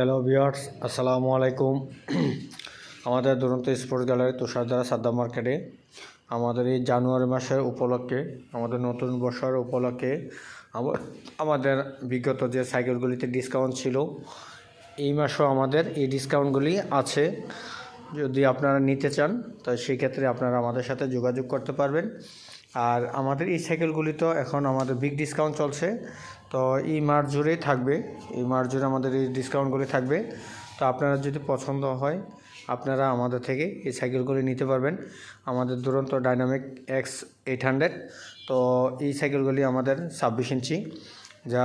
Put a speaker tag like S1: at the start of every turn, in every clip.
S1: Hello viewers আসসালামু আলাইকুম। আমাদের দুরন্ত স্পোর্টস গ্যালারি তুষারদারা সাদ্দাম মার্কেটে আমাদের এই জানুয়ারি মাসের উপলক্ষে, আমাদের নতুন বছর উপলক্ষে আম- আমাদের বিগত যে সাইকেলগুলিতে ডিসকাউন্ট ছিল, এই মাসেও আমাদের এই ডিসকাউন্টগুলি আছে। যদি আপনারা নিতে চান তো সেই ক্ষেত্রে আপনারা আমাদের সাথে যোগাযোগ করতে পারবেন। আর আমাদের এই সাইকেলগুলি তো এখন আমাদের বিগ ডিসকাউন্ট চলছে। তো এই মাস জুড়েই থাকবে। এই মাস জুড়ে আমাদের এই ডিসকাউন্টগুলি থাকবে। তো আপনারা যদি পছন্দ হয়, আপনারা আমাদের থেকে এই সাইকেলগুলি নিতে পারবেন। আমাদের দুরন্ত ডাইনামিক এক্স এইট হান্ড্রেড তো এই সাইকেলগুলি আমাদের ছাব্বিশ ইঞ্চি, যা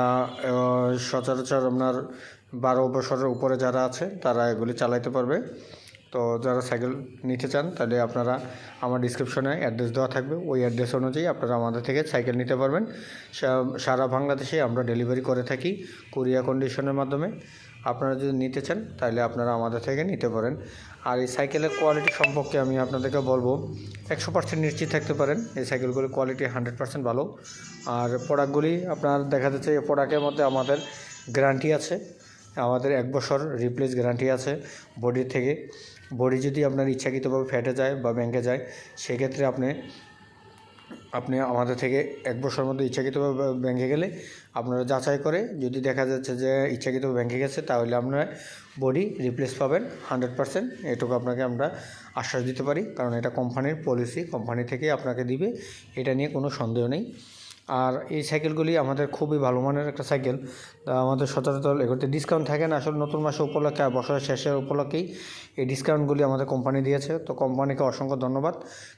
S1: সচরাচর আপনার বারো বছরের উপরে যারা আছে, তারা এগুলি চালাইতে পারবে। তো যারা সাইকেল নিতে চান, তাহলে আপনারা আমার ডিসক্রিপশনে অ্যাড্রেস দেওয়া থাকবে। ওই অ্যাড্রেস অনুযায়ী আপনারা আমাদের থেকে সাইকেল নিতে পারবেন। সারা বাংলাদেশে আমরা ডেলিভারি করে থাকি কুরিয়া কন্ডিশনের মাধ্যমে। আপনারা যদি নিতে চান, তাহলে আপনারা আমাদের থেকে নিতে পারেন। আর এই সাইকেলের কোয়ালিটি সম্পর্কে আমি আপনাদেরকে বলব, একশো পার্সেন্ট নিশ্চিত থাকতে পারেন। এই সাইকেলগুলির কোয়ালিটি হান্ড্রেড পার্সেন্ট ভালো। আর প্রোডাক্টগুলি আপনার দেখা যাচ্ছে, এই প্রোডাক্টের মধ্যে আমাদের গ্যারান্টি আছে। আমাদের এক বছর রিপ্লেস গ্যারান্টি আছে। বডি থেকে বডি যদি আপনার ইচ্ছাকৃতভাবে ফেটে যায় বা ব্যাংকে যায়, সেক্ষেত্রে আপনি আপনি আমাদের থেকে এক বছরের মধ্যে ইচ্ছাকৃতভাবে ব্যাংকে গেলে আপনারা যাচাই করে, যদি দেখা যাচ্ছে যে ইচ্ছাকৃতভাবে ব্যাংকে গেছে, তাহলে আপনারা বডি রিপ্লেস পাবেন হান্ড্রেড পার্সেন্ট এটুকু আপনাকে আমরা আশ্বাস দিতে পারি, কারণ এটা কোম্পানির পলিসি কোম্পানি থেকে আপনাকে দিবে, এটা নিয়ে কোনো সন্দেহ নেই। আর এই সাইকেলগুলি আমাদের খুবই ভালো মানের একটা সাইকেল। তা আমাদের সচরাচর এগুলোতে ডিসকাউন্ট থাকে না। আসলে নতুন মাসে উপলক্ষে আর বছরের শেষের উপলক্ষেই এই ডিসকাউন্টগুলি আমাদের কোম্পানি দিয়েছে। তো কোম্পানিকে অসংখ্য ধন্যবাদ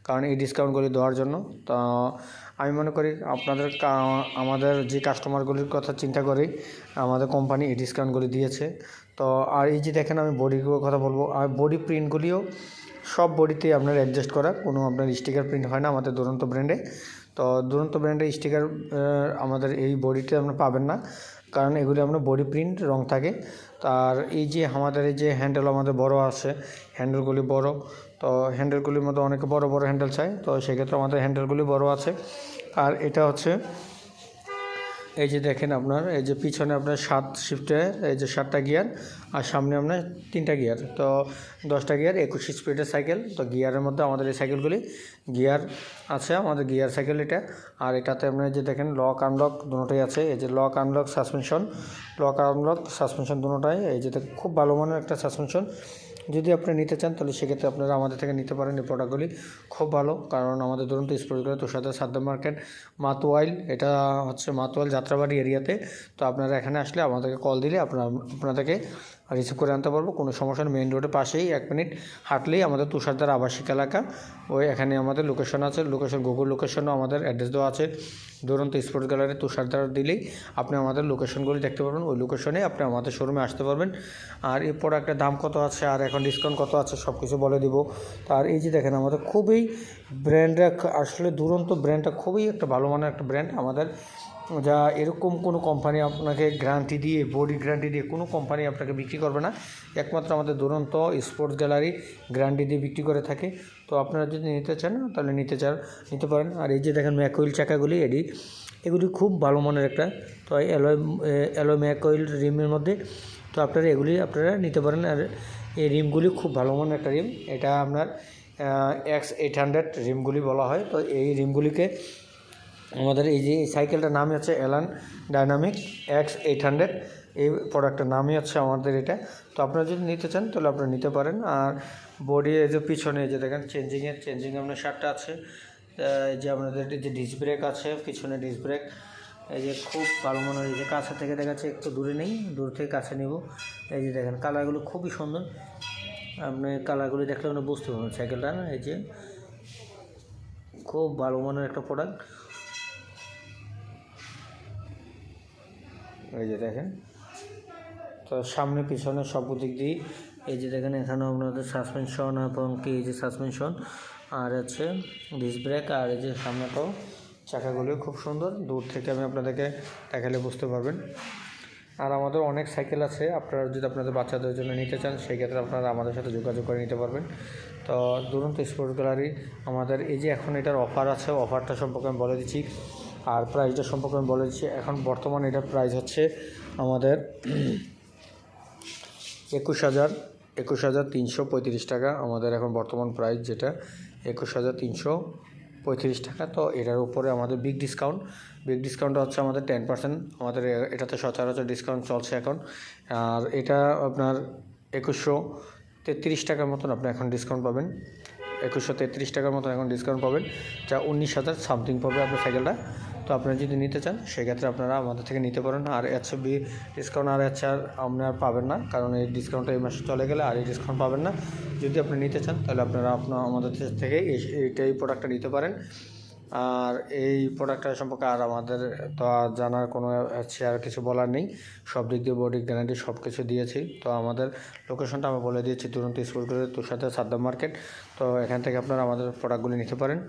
S1: কারণ এই ডিসকাউন্টগুলি দেওয়ার জন্য। তো আমি মনে করি আপনাদের আমাদের যে কাস্টমারগুলির কথা চিন্তা করেই আমাদের কোম্পানি এই ডিসকাউন্টগুলি দিয়েছে। তো আর এই যে দেখেন আমি বডিগুলোর কথা বলব। আর বডি প্রিন্টগুলিও সব বডিতেই আপনার অ্যাডজাস্ট করা। কোনো আপনার স্টিকার প্রিন্ট হয় না আমাদের দুরন্ত ব্র্যান্ডে তো দুরন্ত ব্র্যান্ডের স্টিকার আমাদের এই বডিতে আপনার পাবেন না। কারণ এগুলি আপনার বডি প্রিন্ট রং থাকে। তার এই যে আমাদের এই যে হ্যান্ডেল আমাদের বড় আছে হ্যান্ডেলগুলি বড়। তো হ্যান্ডেলগুলির মধ্যে অনেকে বড় বড় হ্যান্ডেল চাই তো সেক্ষেত্রে আমাদের হ্যান্ডেলগুলি বড় আছে। আর এটা হচ্ছে এই যে দেখেন আপনার, এই যে পিছনে আপনার সাত শিফটে এই যে সাতটা গিয়ার আর সামনে আপনার তিনটা গিয়ার তো দশটা গিয়ার একুশ স্পিডের সাইকেল তো গিয়ারের মধ্যে আমাদের এই সাইকেলগুলি গিয়ার আছে আমাদের গিয়ার সাইকেল এটা। আর এটাতে আপনার যে দেখেন লক আনলক দুটোই আছে। এই যে lock unlock suspension lock unlock suspension দুটোটাই, এই যে খুব ভালো মানের একটা সাসপেনশন যদি আপনি নিতে চান, তাহলে সেক্ষেত্রে আপনারা আমাদের থেকে নিতে পারেন এই প্রোডাক্টগুলি খুব ভালো, কারণ আমাদের ধরুন তো স্পোর্টগুলো তোর সাথে সাদ্দাম মার্কেট, মাতোয়াইল, এটা হচ্ছে মাতোয়াইল যাত্রাবাড়ি এরিয়াতে। তো আপনারা এখানে আসলে আমাদেরকে কল দিলে আপনার, আপনাদেরকে রিসিভ করে আনতে পারব, কোনো সমস্যা মেইন রোডের পাশেই এক মিনিট হাঁটলেই আমাদের তুষারদার আবাসিক এলাকা। ওই এখানে আমাদের লোকেশন আছে লোকেশন গুগল লোকেশনও আমাদের অ্যাড্রেস দেওয়া আছে। দুরন্ত স্পোর্টস গ্যালারি তুষারদার দিলেই আপনি আমাদের লোকেশনগুলি দেখতে পারবেন। ওই লোকেশনে আপনি আমাদের শোরুমে আসতে পারবেন। আর এই প্রোডাক্টের দাম কত আছে, আর এখন ডিসকাউন্ট কত আছে সব কিছু বলে দিব। আর এই যে দেখেন, আমাদের খুবই ব্র্যান্ডটা আসলে দুরন্ত ব্র্যান্ডটা খুবই একটা ভালো মানের একটা ব্র্যান্ড আমাদের যা এরকম কোনো কোম্পানি আপনাকে গ্যারান্টি দিয়ে বডি গ্যারান্টি দিয়ে কোনো কোম্পানি আপনাকে বিক্রি করবে না। একমাত্র আমাদের দুরন্ত স্পোর্টস গ্যালারি গ্যারান্টি দিয়ে বিক্রি করে থাকে। তো আপনারা যদি নিতে চান, তাহলে নিতে চান, নিতে পারেন। আর এই যে দেখেন ম্যাকোইল চাকাগুলি, এডি, এগুলি খুব ভালো মানের একটা, তো অ্যালয় অ্যালয় ম্যাকোইল রিমের মধ্যে। তো আপনারা এগুলি আপনারা নিতে পারেন। আর এই রিমগুলি খুব ভালো মানের একটা রিম। এটা আপনার এক্স এইট হান্ড্রেড রিমগুলি বলা হয়। তো এই রিমগুলিকে আমাদের এই যে সাইকেলটার নামই হচ্ছে এলান ডাইনামিক এক্স এইট হান্ড্রেড এই প্রোডাক্টের নামই হচ্ছে আমাদের এটা। তো আপনারা যদি নিতে চান, তাহলে আপনারা নিতে পারেন। আর বডি এই যে পিছনে এই যে দেখেন চেঞ্জিংয়ের চেঞ্জিং আপনার শার্টটা আছে। এই যে আপনাদের যে ডিস ব্রেক আছে, পিছনে ডিস ব্রেক এই যে খুব ভালো মনে হয় যে কাছে থেকে দেখাচ্ছে একটু দূরে নেই, দূর থেকে কাছে নেব। এই যে দেখেন কালারগুলো খুবই সুন্দর। আপনি কালারগুলি দেখলে আপনি বুঝতে পারবেন সাইকেলটা এই যে খুব ভালো মানের একটা প্রোডাক্ট এই যে দেখেন। তো সামনে, পিছনে সব দিক দিয়ে এই যে দেখেন এখানে আপনাদের সাসপেনশন এবং কি, এই যে সাসপেনশন আর হচ্ছে ডিস ব্রেক আর এই যে সামনেটাও চাকাগুলিও খুব সুন্দর। দূর থেকে আমি আপনাদেরকে দেখালে বুঝতে পারবেন। আর আমাদের অনেক সাইকেল আছে। আপনারা যদি আপনাদের বাচ্চাদের জন্য নিতে চান সেই ক্ষেত্রে আপনারা আমাদের সাথে যোগাযোগ করে নিতে পারবেন। তো দুরন্ত স্পোর্টস গ্যালারি আমাদের এই যে এখন এটার অফার আছে অফারটা সম্পর্কে আমি বলে দিচ্ছি। আর প্রাইসটা সম্পর্কে আমি বলে দিচ্ছি এখন বর্তমানে এটার প্রাইস হচ্ছে আমাদের একুশ হাজার একুশ হাজার তিনশো পঁয়ত্রিশ টাকা। আমাদের এখন বর্তমান প্রাইস যেটা একুশ হাজার তিনশো পঁয়ত্রিশ টাকা। তো এটার উপরে আমাদের বিগ ডিসকাউন্ট বিগ ডিসকাউন্টটা হচ্ছে আমাদের টেন পার্সেন্ট আমাদের এটাতে সচরাচর ডিসকাউন্ট চলছে এখন। আর এটা আপনার একুশশো তেত্রিশ টাকার মতন আপনি এখন ডিসকাউন্ট পাবেন। একুশশো তেত্রিশ টাকার মতন এখন ডিসকাউন্ট পাবেন, যা উনিশ হাজার সামথিং পাবে আপনার সাইকেলটা তো আপনারা যদি নিতে চান, সেক্ষেত্রে আপনারা আমাদের থেকে নিতে পারেন। আর একশো বি ডিসকাউন্ট আর একশো আর আপনার পাবেন না, কারণ এই ডিসকাউন্টটা এই মাসে চলে গেলে আর এই ডিসকাউন্ট পাবেন না। যদি আপনি নিতে চান, তাহলে আপনারা আপনার আমাদের থেকে এই প্রোডাক্টটা নিতে পারেন। আর এই প্রোডাক্টটা সম্পর্কে আর আমাদের তো আর জানার কোনো শেয়ার কিছু বলার নেই। সব দিক দিয়ে বডি গ্যারান্টি সব কিছু দিয়েছি। তো আমাদের লোকেশনটা আমি বলে দিয়েছি তুরন্ত স্কুল করে সাথে সাদ্দাম মার্কেট তো এখান থেকে আপনারা আমাদের প্রোডাক্টগুলি নিতে পারেন।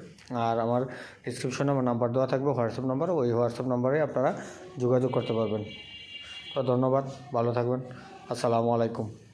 S1: আর আমার ডিসক্রিপশনে আমার নাম্বার দেওয়া থাকবে হোয়াটসঅ্যাপ নাম্বার ওই হোয়াটসঅ্যাপ নাম্বারে আপনারা যোগাযোগ করতে পারবেন। তো ধন্যবাদ, ভালো থাকবেন। আসসালামু আলাইকুম।